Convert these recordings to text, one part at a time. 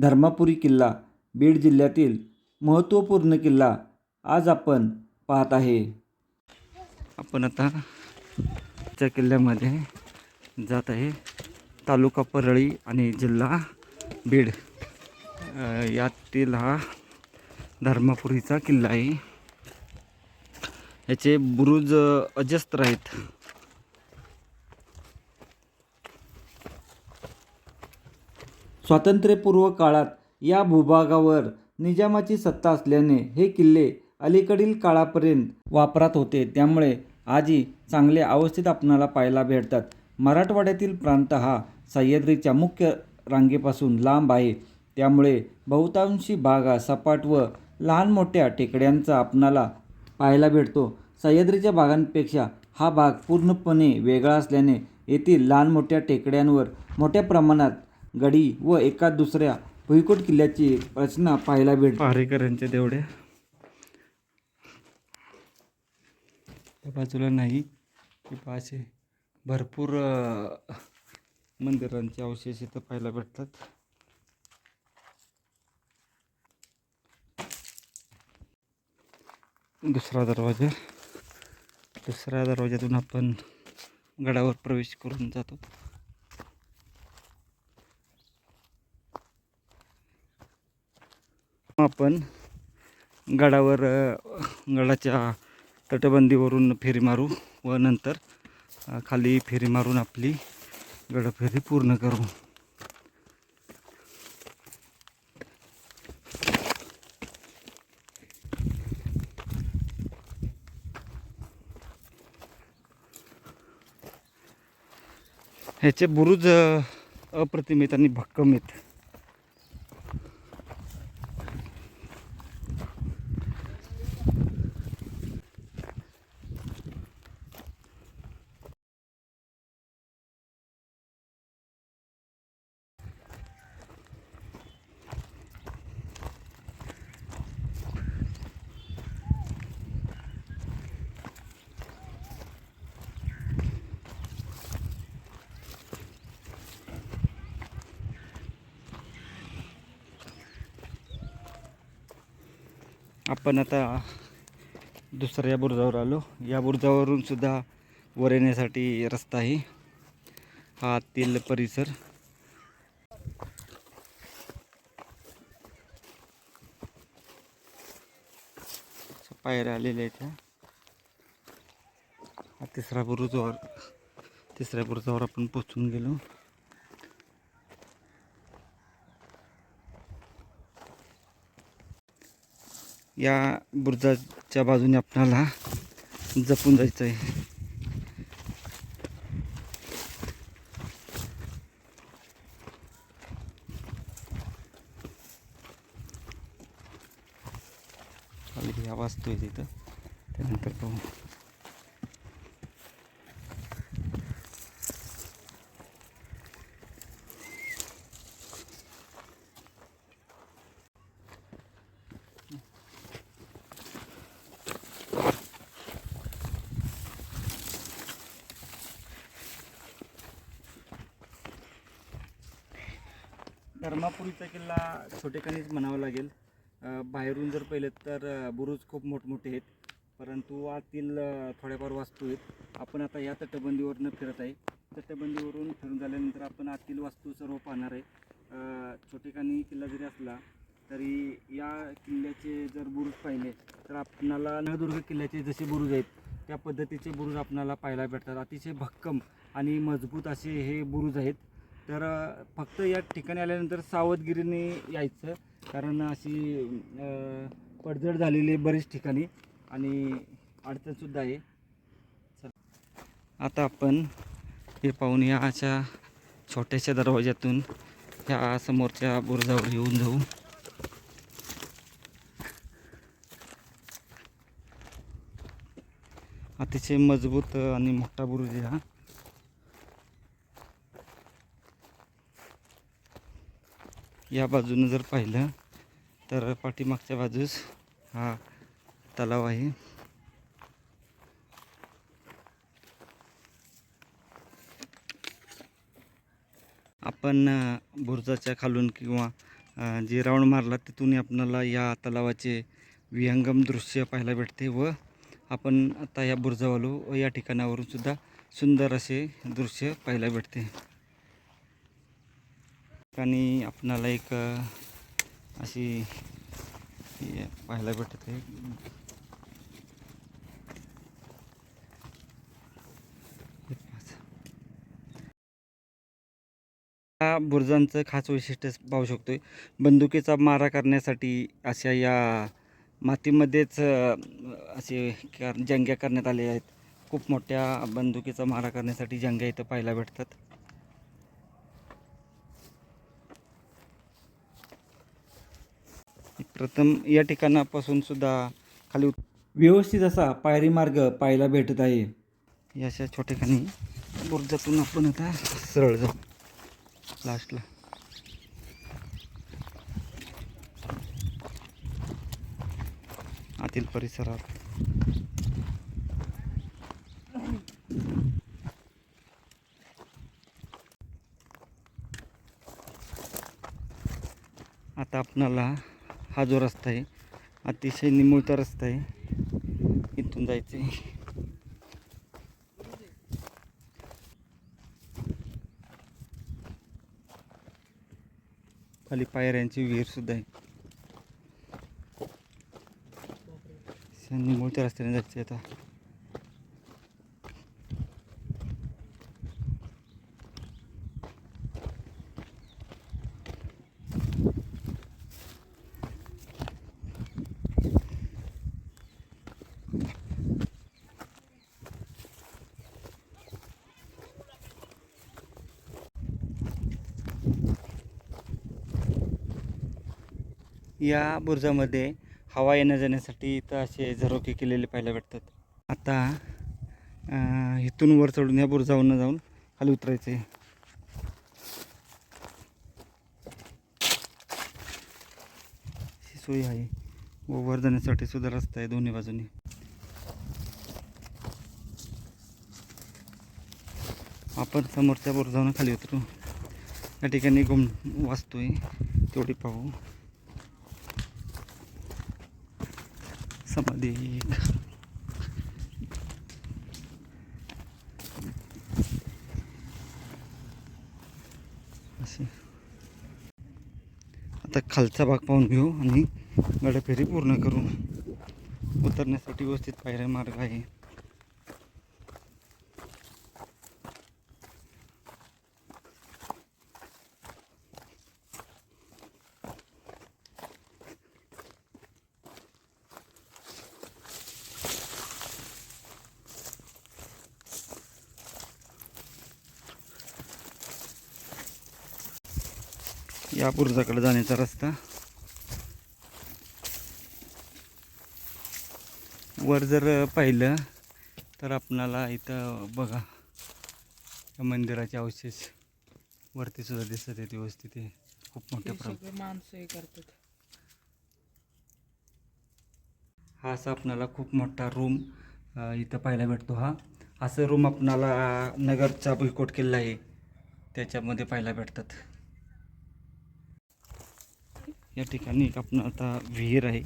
धर्मापुरी किल्ला बीड जिल्ह्यातील महत्त्वपूर्ण किल्ला आज आपण पाहत आहे. आपण आता त्या किल्ल्यामध्ये जात आहे. तालुका परळी आणि जिल्हा बीड. यातील हा धर्मापुरीचा किल्ला आहे. याचे बुरुज अजस्त्र आहेत. स्वातंत्र्यपूर्व काळात या भूभागावर निजामाची सत्ता असल्याने हे किल्ले अलीकडील काळापर्यंत वापरात होते. त्यामुळे आजही चांगल्या अवस्थेत आपणाला पाहायला भेटतात. मराठवाड्यातील प्रांत हा सह्याद्रीच्या मुख्य रांगेपासून लांब आहे. त्यामुळे बहुतांशी भाग हा सपाट व लहान मोठ्या टेकड्यांचा आपणाला पाहायला भेटतो. सह्याद्रीच्या भागांपेक्षा हा भाग पूर्णपणे वेगळा असल्याने येथील लहान मोठ्या टेकड्यांवर मोठ्या प्रमाणात गडी व एका दुसऱ्या भुईकोट किल्ल्याची रचना पाहायला भेट. पारेकरांच्या तेवढ्या त्या बाजूला नाही की असे भरपूर मंदिरांचे अवशेष इथं पाहायला भेटतात. दुसरा दरवाजा. दुसऱ्या दरवाज्यातून आपण गडावर प्रवेश करून जातो. आपण गडावर गडाच्या तटबंदीवरून फेरी मारू व नंतर खाली फेरी मारून आपली गडफेरी पूर्ण करू. ह्याचे बुरुज अप्रतिम आहेत आणि भक्कम आहेत आपण आता दुसऱ्या बुरुजावर आलो. या बुरुजावरून सुद्धा वर येण्यासाठी रस्ता आहे. हा तेल परिसर. पायऱ्या आलेल्या आहेत हा तिसरा बुरुजावर तिसऱ्या बुरुजावर आपण पोचून गेलो. या बुरुजाच्या बाजूने आपल्याला जपून जायचं आहे वाचतोय आहे तिथं. त्यानंतर पाहू. धर्मापुरीचा किल्ला छोटेखानीच म्हणावा लागेल. बाहेरून जर पाहिलं तर बुरुज खूप मोठमोठे आहेत. परंतु आतील थोड्याफार वास्तू आहेत. आपण आता या तटबंदीवरनं फिरत आहे. तटबंदीवरून फिरून झाल्यानंतर आपण आतील वास्तू सर्व पाहणार आहे. छोटेखानी किल्ला जरी असला तरी या किल्ल्याचे जर बुरुज पाहिले तर आपणाला नळदुर्ग किल्ल्याचे जसे बुरुज आहेत त्या पद्धतीचे बुरुज आपणाला पाहायला भेटतात. अतिशय भक्कम आणि मजबूत असे हे बुरुज आहेत. तर फक्त या ठिकाणी आल्यानंतर सावधगिरीने यायचं. कारण अशी पडझड झालेली आहे बरीच ठिकाणी आणि अडचणसुद्धा आहे. चल. आता आपण हे पाहून या अशा छोट्याशा दरवाज्यातून ह्या समोरच्या बुरुजावर येऊन जाऊ. अतिशय मजबूत आणि मोठा बुरुज आहे हा. या बाजूनं जर पाहिलं तर पाठीमागच्या बाजूस हा तलाव आहे. आपण बुरजाच्या बुरुजाच्या खालून किंवा जे राऊंड मारला तिथून आपणाला या तलावाचे विहंगम दृश्य पाहायला भेटते व आपण आता या बुरजावालू व या ठिकाणावरून सुद्धा सुंदर असे दृश्य पाहायला भेटते. ठिकाणी आपणाला एक अशी पाहायला भेटते या बुरुजांचं खास वैशिष्ट्य पाहू शकतोय. बंदुकीचा मारा करण्यासाठी अशा या मातीमध्येच असे कर- जंग्या करण्यात आलेल्या आहेत. खूप मोठ्या बंदुकीचा मारा करण्यासाठी जंग्या इथं पाहायला भेटतात. प्रथम या ठिकाणापासून सुद्धा खाली उत- व्यवस्थित असा पायरी मार्ग पाहायला भेटत आहे. या अशा छोट्याखानी बुरुजातून आपण आता सरळ जाऊ. लास्टला आतील परिसरात. आता आपणाला हा जो रस्ता आहे अतिशय निमुळता रस्ता आहे. इथून जायचं आहे खाली पायऱ्यांची विहीर सुद्धा आहे. निमुळत्या रस्त्याने जायचं आता. या बुरुजामध्ये हवा येण्या जाण्यासाठी इथं असे झरोके केलेले पाहायला भेटतात. आता इथून वर चढून या बुरुजावरनं जाऊन खाली उतरायचं आहे सोय आहे. व वर जाण्यासाठी सुद्धा रस्ता आहे दोन्ही बाजूनी. आपण समोरच्या बुरुजावरून खाली उतरू. या ठिकाणी घुम वाचतोय. आहे तेवढी पाहू. समाधी एक. असे आता खालचा भाग पाहून घेऊ आणि गडफेरी पूर्ण करू उतरण्यासाठी व्यवस्थित पायऱ्या मार्ग आहे या बुरुजाकडे जाण्याचा रस्ता. वर जर पाहिलं तर आपणाला इथं बघा या मंदिराचे अवशेष वरती सुद्धा दिसत आहेत व्यवस्थित हे. खूप मोठ्या प्रमाणात माणसं हे करतात. हा असा आपणाला खूप मोठा रूम इथं पाहायला भेटतो हा. असं रूम आपणाला नगरचा भुईकोट किल्ला आहे त्याच्यामध्ये पाहायला भेटतात. या ठिकाणी एक आपण आता विहीर आहे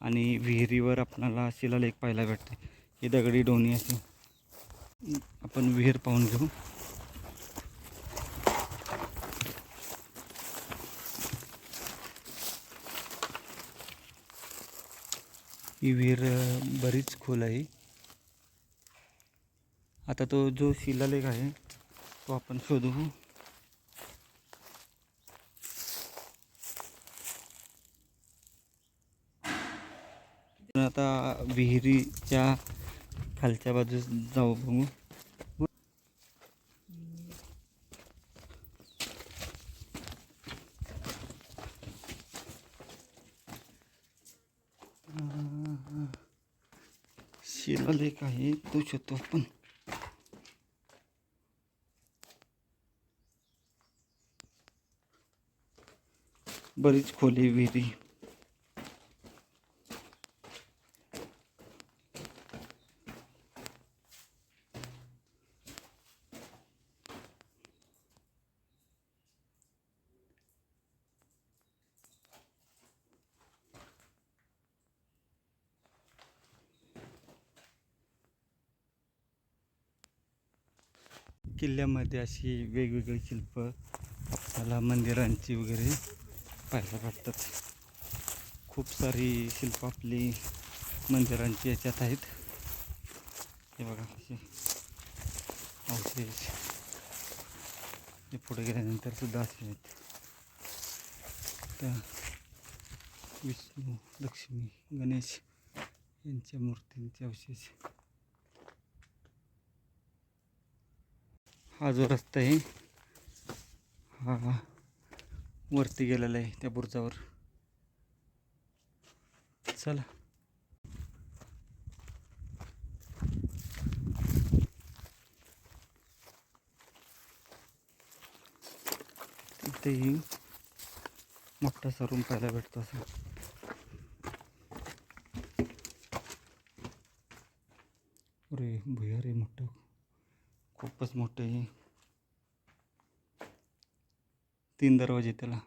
आणि विहिरीवर आपणाला शिलालेख पाहायला भेटते. ही दगडी डोणी असे आपण विहीर पाहून घेऊ. ही विहीर बरीच खोल आहे. आता तो जो शिलालेख आहे तो आपण शोधू. आता विहिरीच्या खालच्या बाजूस जाऊ बघू. शिलालेख आहे तो शोधतो आपण. बरीच खोली विहिरी. किल्ल्यामध्ये अशी वेगवेगळी शिल्प आपल्याला मंदिरांची वगैरे पाहायला भेटतात. खूप सारी शिल्प आपली मंदिरांची याच्यात आहेत. हे बघा असे अवशेष. हे पुढे गेल्यानंतर सुद्धा असे आहेत. त्या विष्णू लक्ष्मी गणेश यांच्या मूर्तींचे अवशेष. हा जो रस्ता आहे हा वरती गेलेला आहे त्या बुर्जावर. चला. तिथेही मोठासा रूम पाहायला भेटतो असं. अरे भुयार रे मोठं. खूपच मोठं आहे तीन दरवाजे त्याला.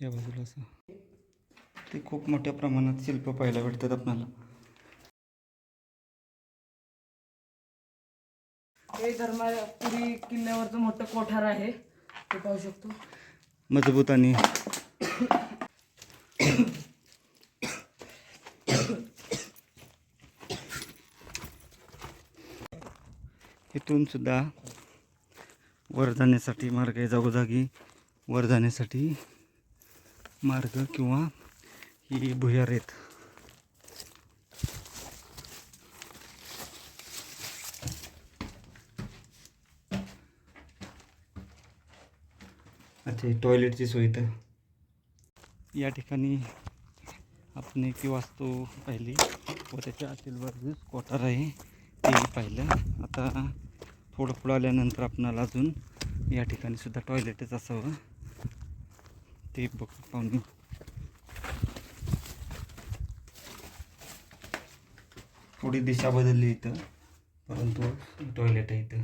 या बाजूला असं. ते खूप मोठ्या प्रमाणात शिल्प पाहायला भेटतात आपल्याला. हे धर्मापुरी किल्ल्यावरचं मोठं कोठार आहे. ते पाहू शकतो. मजबूत आणि इथूनसुद्धा वर जाण्यासाठी मार्ग आहे जागोजागी वर जाण्यासाठी मार्ग किंवा ही भुयार आहेत. अच्छा टॉयलेटची सोय तर या ठिकाणी आपण एक वास्तू पाहिली व त्याच्या आतील बाजूस कोठार आहे ते पाहिलं. आता पुढं पुढं आल्यानंतर आपणाला अजून या ठिकाणी सुद्धा टॉयलेटच असावं. ते बघ पाहून घेऊ. थोडी दिशा बदलली इथं परंतु टॉयलेट आहे इथं.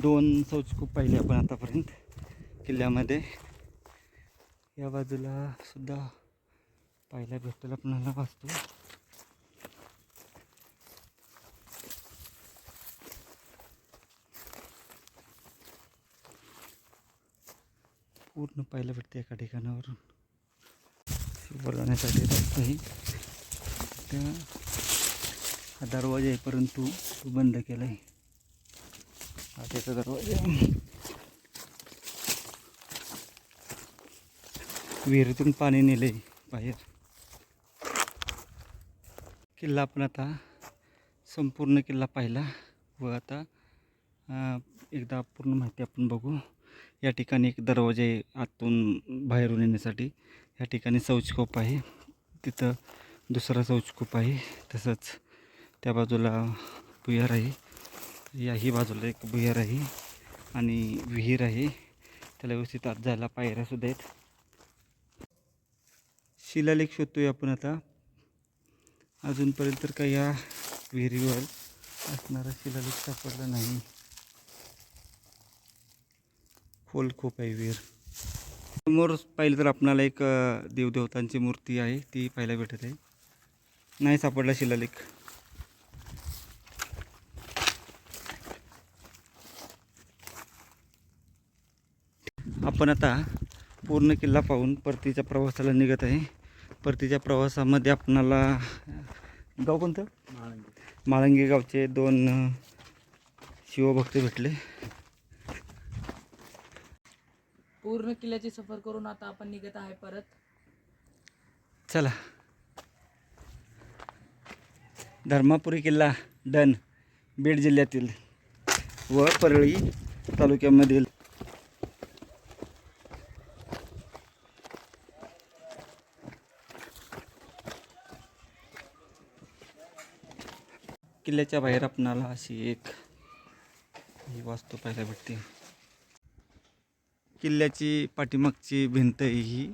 दोन शौचकूप पाहिले आपण आतापर्यंत किल्ल्यामध्ये. या बाजूला सुद्धा पाहायला भेटेल आपल्याला वाचतो पूर्ण पाहायला भेटते एका ठिकाणावरून. वर जाण्यासाठी रस्ता आहे. त्या हा दरवाजा आहे परंतु तो बंद केला आहे. हा त्याचा दरवाजा. विहिरीतून पाणी नेले बाहेर. किल्ला आपण आता संपूर्ण किल्ला पाहिला व आता एकदा पूर्ण माहिती आपण बघू. या ठिकाणी एक दरवाजे आतून बाहेरून येण्यासाठी या ठिकाणी शौचकोप आहे. तिथं दुसरा शौचकोप आहे. तसंच त्या बाजूला भुयार आहे. याही बाजूला एक भुयार आहे आणि विहीर आहे. त्याला व्यवस्थित आत जायला पायऱ्यासुद्धा आहेत. शिलालेख शोधतोय आपण आता. अजूनपर्यंत तर काही या विहिरीवर असणारा शिलालेख सापडला नाही. खोल खूप आहे विहीर समोर पाहिलं तर आपणाला एक देवदेवतांची मूर्ती आहे ती पाहायला भेटत आहे. नाही सापडला शिलालेख. आपण आता पूर्ण किल्ला पाहून परतीच्या प्रवासाला निघत आहे. परतीच्या प्रवासामध्ये आपणाला गाव कोणतं? माळंगी. गावचे दोन शिवभक्त भेटले. पूर्ण किल्ल्याची सफर करून आता आपण निघत आहे परत. चला. धर्मापुरी किल्ला डन बीड जिल्ह्यातील व परळी तालुक्यामधील. किल्ल्याच्या बाहेर आपणाला अशी एक ही वास्तू पाहायला भेटते. किल्ल्याची पाठीमागची भिंत आहे ही.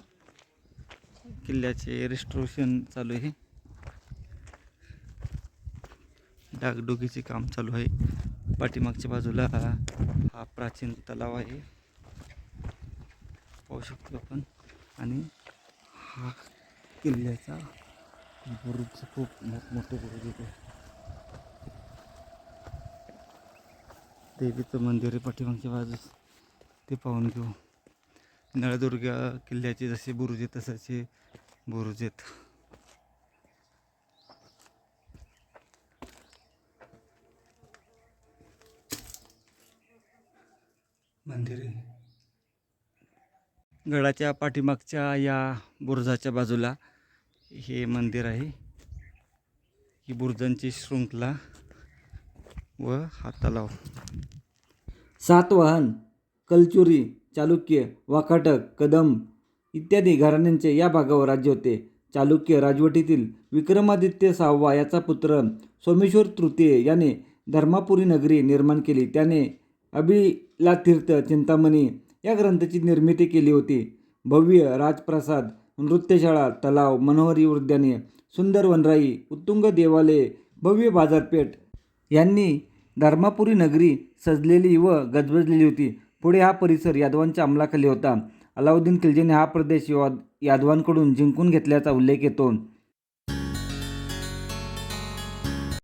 किल्ल्याचे रेस्टोरेशन चालू आहे. डागडुगीचे काम चालू आहे. पाठीमागच्या बाजूला हा प्राचीन तलाव आहे. पाहू शकतो आपण. आणि हा किल्ल्याचा बुरुज खूप मोठमोठे बुरुज आहे. देवीचं मंदिर आहे पाठीमागच्या बाजूस ते पाहून घेऊ. नळदुर्गा किल्ल्याचे जसे बुरुज आहेत तसाचे बुरुज आहेत. मंदिर. आहे गडाच्या पाठीमागच्या या बुरुजाच्या बाजूला हे मंदिर आहे. ही बुरुजांची शृंखला व हा तलाव. सातवाहन. कलचुरी चालुक्य वाकाटक कदंब इत्यादी घराण्यांचे या भागावर राज्य होते. चालुक्य राजवटीतील विक्रमादित्य सहावा याचा पुत्र सोमेश्वर तृतीय याने धर्मापुरी नगरी निर्माण केली. त्याने अभिलातीर्थ चिंतामणी या ग्रंथाची निर्मिती केली होती. भव्य राजप्रसाद नृत्यशाळा तलाव मनोहरी उद्याने सुंदर वनराई उत्तुंग देवालये भव्य बाजारपेठ यांनी धर्मापुरी नगरी सजलेली व गजबजलेली होती. पुढे हा परिसर यादवांच्या अंमलाखाली होता. अलाउद्दीन खिलजीने हा प्रदेश याद यादवांकडून जिंकून घेतल्याचा उल्लेख येतो.